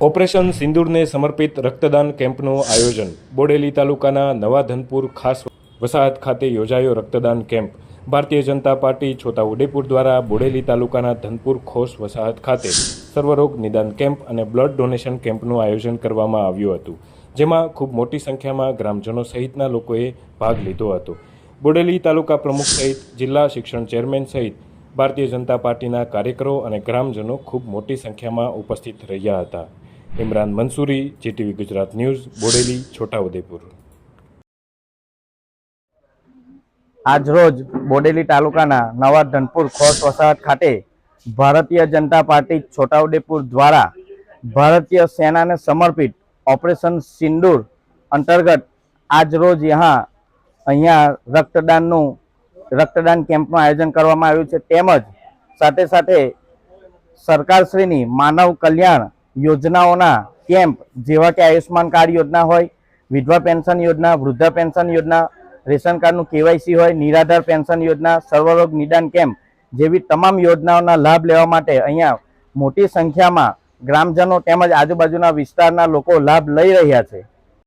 Operation સિંદૂરને સમર્પિત રક્તદાન કેમ્પનું આયોજન. બોડેલી તાલુકાના નવા ધનપુર ખાસ વસાહત ખાતે યોજાયો રક્તદાન કેમ્પ. ભારતીય જનતા પાર્ટી છોટાઉદેપુર દ્વારા બોડેલી તાલુકાના ધનપુર ખોસ વસાહત ખાતે સર્વરોગ નિદાન કેમ્પ અને બ્લડ ડોનેશન કેમ્પનું આયોજન કરવામાં આવ્યું હતું, જેમાં ખૂબ મોટી સંખ્યામાં ગ્રામજનો સહિતના લોકોએ ભાગ લીધો હતો. બોડેલી તાલુકા પ્રમુખ સહિત જિલ્લા શિક્ષણ ચેરમેન સહિત ભારતીય જનતા પાર્ટીના કાર્યકરો અને ગ્રામજનો ખૂબ મોટી સંખ્યામાં ઉપસ્થિત રહ્યા હતા. Imran Mansuri, GTV Gujarat news, Bodeli, Chhotaudepur. આજરોજ બોડેલી તાલુકાના નવા ધનપુર ખોસ વસાહત ખાતે ભારતીય જનતા પાર્ટી છોટાઉદેપુર દ્વારા ભારતીય સેનાને સમર્પિત ઓપરેશન સિંદૂર અંતર્ગત આજરોજ यहाँ અહીંયા રક્તદાનનું, રક્તદાન કેમ્પનું આયોજન કરવામાં આવ્યું છે. તેમજ સાથે સાથે સરકારશ્રીની માનવ કલ્યાણ યોજનાઓના કેમ્પ, જેવા કે આયુષ્માન કાર્ડ યોજના હોય, વિધવા પેન્શન યોજના, વૃદ્ધા પેન્શન યોજના, રેશન કાર્ડનું કેવાયસી હોય, નિરાધાર પેન્શન યોજના, સર્વરોગ નિદાન કેમ્પ જેવી તમામ યોજનાઓના લાભ લેવા માટે અહીંયા મોટી સંખ્યામાં ગ્રામજનો તેમજ આજુબાજુના વિસ્તારના લોકો લાભ લઈ રહ્યા છે.